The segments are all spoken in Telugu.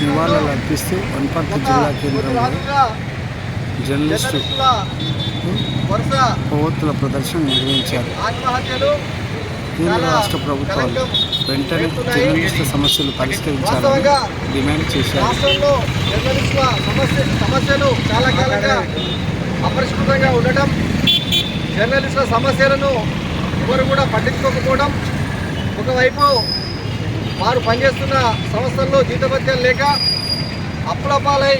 నివాళులు అర్పిస్తూ వనపర్తి జిల్లా కేంద్రంలో జర్నలిస్టు కొవ్వొత్తుల ప్రదర్శన నిర్వహించారు ఆత్మహత్యలు కేంద్ర రాష్ట్ర ప్రభుత్వాలు వెంటనే జర్నలిస్టు సమస్యలు పరిష్కరించాలని డిమాండ్ చేశారు సమస్యలు చాలా కాలంగా అపరిష్కృతంగా ఉండటం జర్నలిస్టుల సమస్యలను ఎవరు కూడా పట్టించుకోకపోవడం. ఒకవైపు వారు పనిచేస్తున్న సంస్థల్లో జీతభత్యాలు లేక అప్పులపాలై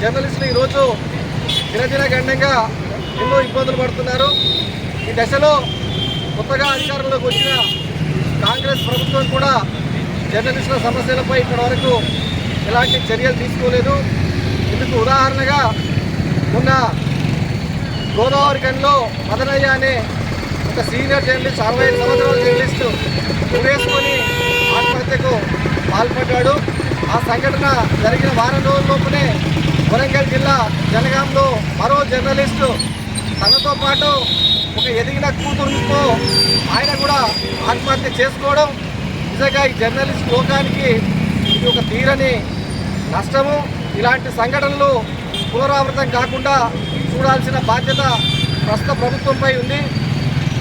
జర్నలిస్టులు ఈరోజు దినదిన గండంగా ఎన్నో ఇబ్బందులు పడుతున్నారు. ఈ దశలో కొత్తగా అధికారంలోకి వచ్చిన కాంగ్రెస్ ప్రభుత్వం కూడా జర్నలిస్టుల సమస్యలపై ఇప్పటి వరకు ఎలాంటి చర్యలు తీసుకోలేదు. ఇందుకు ఉదాహరణగా మొన్న గోదావరి గనిలో మదనయ్య అనే ఒక సీనియర్ జర్నలిస్ట్ అరవై ఐదు సంవత్సరాల జర్నలిస్టు ఉరేసుకొని ఆత్మహత్యకు పాల్పడ్డాడు. ఆ సంఘటన జరిగిన వారం రోజుల్లోపునే వరంగల్ జిల్లా జనగాంలో మరో జర్నలిస్టు తనతో పాటు ఒక ఎదిగిన కూతురుతో ఆయన కూడా ఆత్మహత్య చేసుకోవడం. నిజంగా ఈ జర్నలిస్ట్ లోకానికి ఇది ఒక తీరని నష్టము. ఇలాంటి సంఘటనలు పునరావృతం కాకుండా చూడాల్సిన బాధ్యత ప్రస్తుత ప్రభుత్వంపై ఉంది.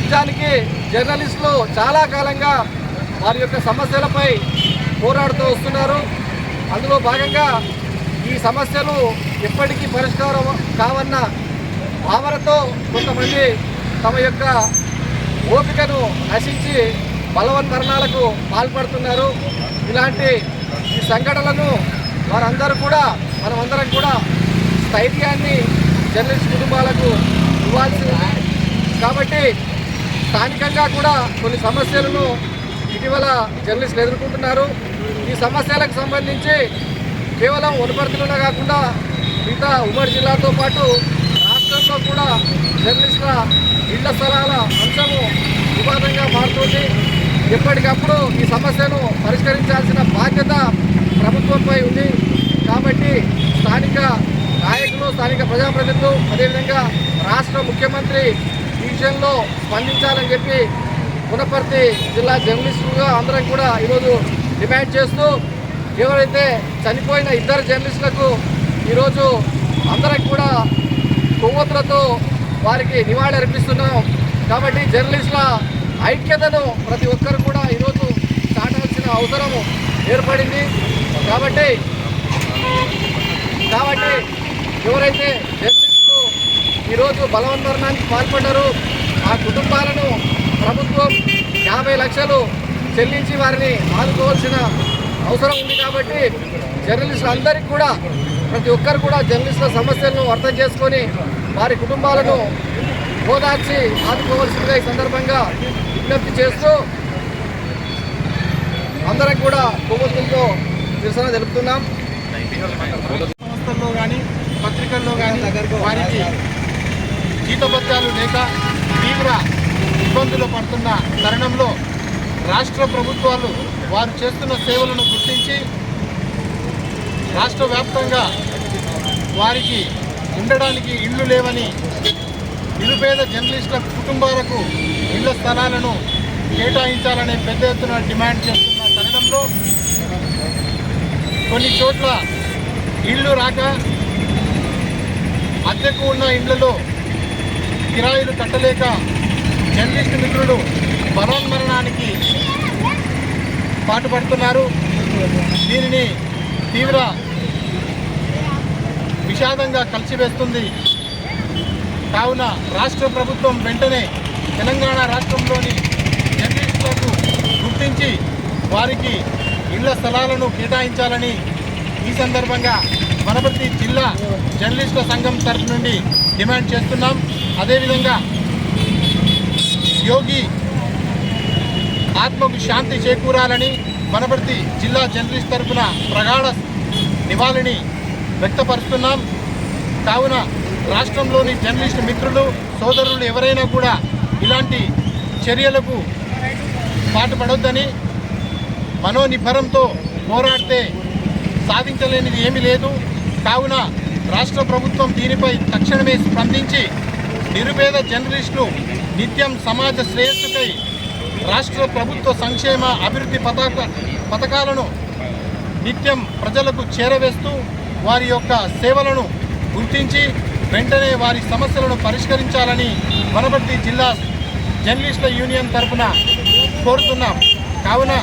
నిజానికి జర్నలిస్టులు చాలా కాలంగా వారి యొక్క సమస్యలపై పోరాడుతూ వస్తున్నారు. అందులో భాగంగా ఈ సమస్యలు ఎప్పటికీ పరిష్కారం కావన్న భావనతో కొంతమంది తమ యొక్క ఓపికను నశించి బలవన్మరణాలకు పాల్పడుతున్నారు. ఇలాంటి ఈ సంఘటనలను వారందరూ కూడా మనమందరం కూడా స్థైర్యాన్ని జర్నలిస్ట్ కుటుంబాలకు ఇవ్వాల్సి కాబట్టి స్థానికంగా కూడా కొన్ని సమస్యలను ఇటీవల జర్నలిస్టులు ఎదుర్కొంటున్నారు. ఈ సమస్యలకు సంబంధించి కేవలం వనపర్తిలోనే కాకుండా మిగతా ఉమ్మడి జిల్లాతో పాటు రాష్ట్రంలో కూడా జర్నలిస్టుల ఇళ్ళ స్థలాల అంశము వివాదంగా మారుతుంది. ఎప్పటికప్పుడు ఈ సమస్యను పరిష్కరించాల్సిన బాధ్యత ప్రభుత్వంపై ఉంది. కాబట్టి స్థానిక నాయకులు స్థానిక ప్రజాప్రతినిధులు అదేవిధంగా రాష్ట్ర ముఖ్యమంత్రి ఈ విషయంలో స్పందించాలని చెప్పి పునపర్తి జిల్లా జర్నలిస్టులుగా అందరం కూడా ఈరోజు డిమాండ్ చేస్తూ ఎవరైతే చనిపోయిన ఇద్దరు జర్నలిస్టులకు ఈరోజు అందరం కూడా కొవ్వొత్తులతో వారికి నివాళి అర్పిస్తున్నాం. కాబట్టి జర్నలిస్టుల ఐక్యతను ప్రతి ఒక్కరు కూడా ఈరోజు చాటాల్సిన అవసరం ఏర్పడింది. కాబట్టి కాబట్టి ఎవరైతే జర్నలిస్టులు ఈరోజు బలవన్మరణానికి పాల్పడ్డారో ఆ కుటుంబాలను ప్రభుత్వం యాభై లక్షలు చెల్లించి వారిని ఆదుకోవాల్సిన అవసరం ఉంది కాబట్టి జర్నలిస్టులు అందరికీ కూడా ప్రతి ఒక్కరు కూడా జర్నలిస్టుల సమస్యలను అర్థం చేసుకొని వారి కుటుంబాలను ఓదార్చి ఆదుకోవాల్సిందిగా ఈ సందర్భంగా విజ్ఞప్తి చేస్తూ అందరం కూడా కొవ్వొత్తులతో నిరసన తెలుపుతున్నాం. సంస్థల్లో కానీ పత్రికల్లో కానీ వారికి జీతభత్యాలు లేక తీవ్ర ఇబ్బందులు పడుతున్న తరుణంలో రాష్ట్ర ప్రభుత్వాలు వారు చేస్తున్న సేవలను గుర్తించి రాష్ట్ర వ్యాప్తంగా వారికి ఉండడానికి ఇళ్ళు లేవని నిరుపేద జర్నలిస్టుల కుటుంబాలకు ఇళ్ళ స్థలాలను కేటాయించాలనే పెద్ద ఎత్తున డిమాండ్ చేస్తున్న తరుణంలో కొన్ని చోట్ల ఇళ్ళు రాక అద్దెకు ఉన్న ఇళ్ళలో కిరాయిలు కట్టలేక జర్నలిస్ట్ మిత్రులు బలోన్మరణానికి పాటుపడుతున్నారు. దీనిని తీవ్ర విషాదంగా కలిసివేస్తుంది. కావున రాష్ట్ర ప్రభుత్వం వెంటనే తెలంగాణ రాష్ట్రంలోని జర్నలిస్టులకు గుర్తించి వారికి ఇళ్ళ స్థలాలను కేటాయించాలని ఈ సందర్భంగా వనపర్తి జిల్లా జర్నలిస్టుల సంఘం తరఫు నుండి డిమాండ్ చేస్తున్నాం. అదేవిధంగా యోగి ఆత్మకు శాంతి చేకూరాలని వనపర్తి జిల్లా జర్నలిస్ట్ తరఫున ప్రగాఢ నివాళిని వ్యక్తపరుస్తున్నాం. కావున రాష్ట్రంలోని జర్నలిస్ట్ మిత్రులు సోదరులు ఎవరైనా కూడా ఇలాంటి చర్యలకు పాటుపడొద్దని మనోనిబ్బరంతో పోరాడితే సాధించలేనిది ఏమీ లేదు. కావున రాష్ట్ర ప్రభుత్వం దీనిపై తక్షణమే స్పందించి నిరుపేద జర్నలిస్టులు నిత్యం సమాజ శ్రేయస్సుకై రాష్ట్ర ప్రభుత్వ సంక్షేమ అభివృద్ధి పతాక పథకాలను నిత్యం ప్రజలకు చేరవేస్తూ వారి యొక్క సేవలను గుర్తించి వెంటనే వారి సమస్యలను పరిష్కరించాలని వనపర్తి జిల్లా జర్నలిస్టుల యూనియన్ తరఫున కోరుతున్నాం. కావున